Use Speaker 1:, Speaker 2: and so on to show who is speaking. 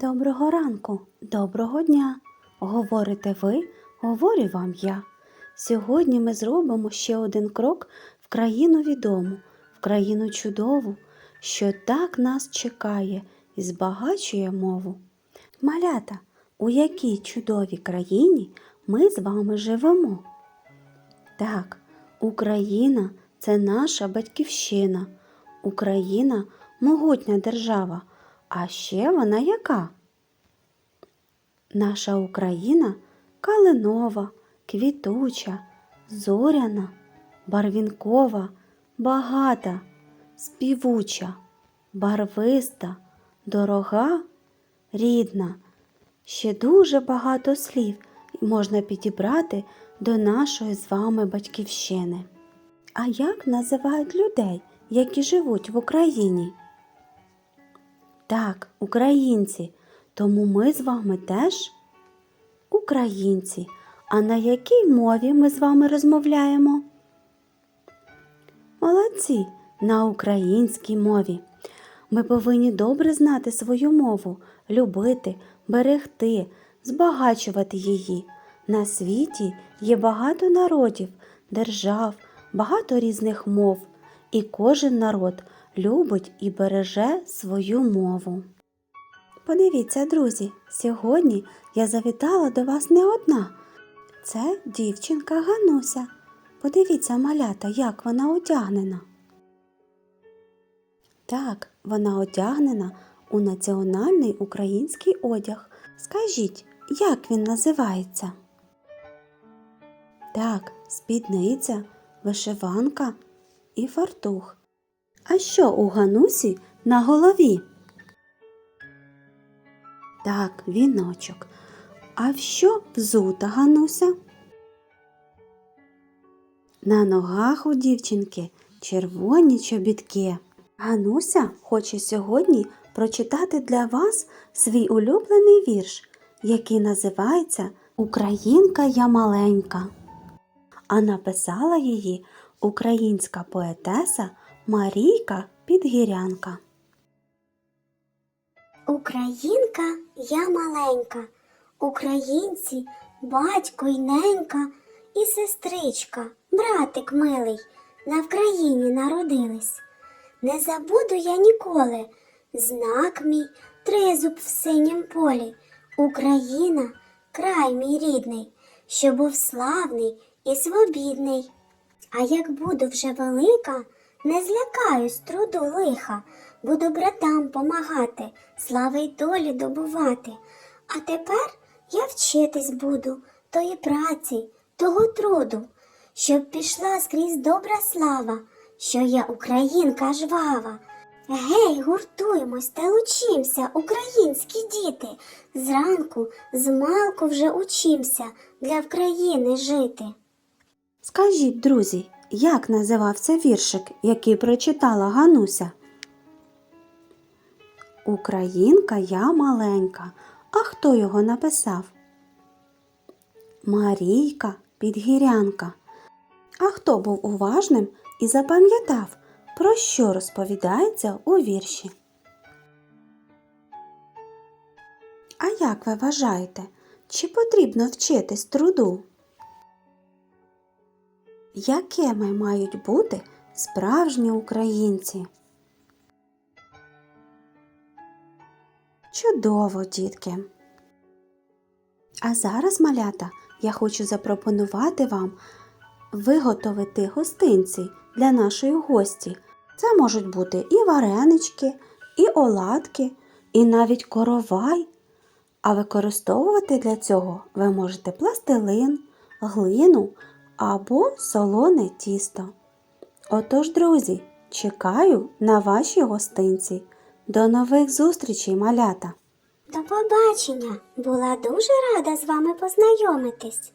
Speaker 1: Доброго ранку, доброго дня. Говорите ви, говорю вам я. Сьогодні ми зробимо ще один крок в країну відому, в країну чудову, що так нас чекає і збагачує мову. Малята, у якій чудовій країні ми з вами живемо? Так, Україна це наша батьківщина. Україна могутня держава. А ще вона яка? Наша Україна калинова, квітуча, зоряна, барвінкова, багата, співуча, барвиста, дорога, рідна. Ще дуже багато слів можна підібрати до нашої з вами батьківщини. А як називають людей, які живуть в Україні? Так, українці. Тому ми з вами теж українці. А на якій мові ми з вами розмовляємо? Молодці, на українській мові. Ми повинні добре знати свою мову, любити, берегти, збагачувати її. На світі є багато народів, держав, багато різних мов, і кожен народ любить і береже свою мову. Подивіться, друзі, сьогодні я завітала до вас не одна. Це дівчинка Гануся. Подивіться, малята, як вона одягнена. Так, вона одягнена у національний український одяг. Скажіть, як він називається? Так, спідниця, вишиванка і фартух. А що у Ганусі на голові? Так, віночок. А в що взута Гануся? На ногах у дівчинки червоні чобітки. Гануся хоче сьогодні прочитати для вас свій улюблений вірш, який називається Українка я маленька. А написала її українська поетеса Марійка Підгірянка.
Speaker 2: Українка я маленька, українці, батько й ненька і сестричка, братик милий, на Вкраїні народились. Не забуду я ніколи знак мій, тризуб в синім полі. Україна, край мій рідний, що був славний і свобідний. А як буду вже велика, не злякаюсь труду лиха, буду братам помагати, слави й долі добувати. А тепер я вчитись буду тої праці, того труду, щоб пішла скрізь добра слава, що я українка жвава. Гей, гуртуємось та учимся, українські діти. Зранку, змалку вже учимся для України жити.
Speaker 1: Скажіть, друзі, як називався віршик, який прочитала Гануся? Українка я маленька. А хто його написав? Марійка Підгірянка. А хто був уважним і запам'ятав, про що розповідається у вірші? А як ви вважаєте, чи потрібно вчитись труду? Якими мають бути справжні українці? Чудово, дітки! А зараз, малята, я хочу запропонувати вам виготовити гостинці для нашої гості. Це можуть бути і варенички, і оладки, і навіть коровай. А використовувати для цього ви можете пластилин, глину або солоне тісто. Отож, друзі, чекаю на ваші гостинці. До нових зустрічей, малята!
Speaker 2: До побачення! Була дуже рада з вами познайомитись.